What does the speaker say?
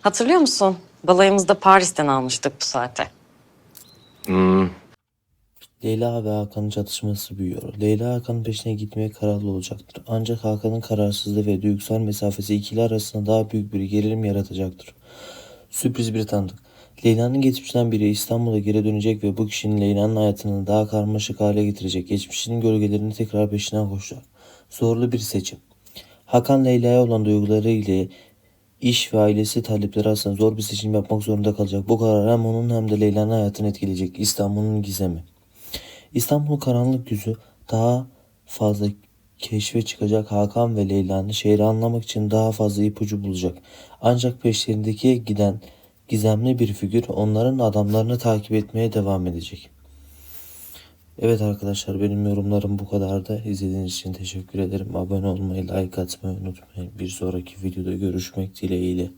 Hatırlıyor musun? Balayımızda Paris'ten almıştık bu saate. Leyla ve Hakan'ın çatışması büyüyor. Leyla Hakan'ın peşine gitmeye kararlı olacaktır. Ancak Hakan'ın kararsızlığı ve duygusal mesafesi ikili arasında daha büyük bir gerilim yaratacaktır. Sürpriz bir tanıdık. Leyla'nın geçmişten biri İstanbul'a geri dönecek ve bu kişinin Leyla'nın hayatını daha karmaşık hale getirecek. Geçmişinin gölgelerini tekrar peşinden koşacak. Zorlu bir seçim. Hakan Leyla'ya olan duyguları ile iş ve ailesi talepleri arasında zor bir seçim yapmak zorunda kalacak. Bu karar hem onun hem de Leyla'nın hayatını etkileyecek. İstanbul'un gizemi. İstanbul'un karanlık yüzü daha fazla keşfe çıkacak Hakan ve Leyla'nın şehri anlamak için daha fazla ipucu bulacak. Ancak peşlerindeki giden gizemli bir figür onların adamlarını takip etmeye devam edecek. Evet arkadaşlar benim yorumlarım bu kadardı. İzlediğiniz için teşekkür ederim. Abone olmayı, like atmayı unutmayın. Bir sonraki videoda görüşmek dileğiyle.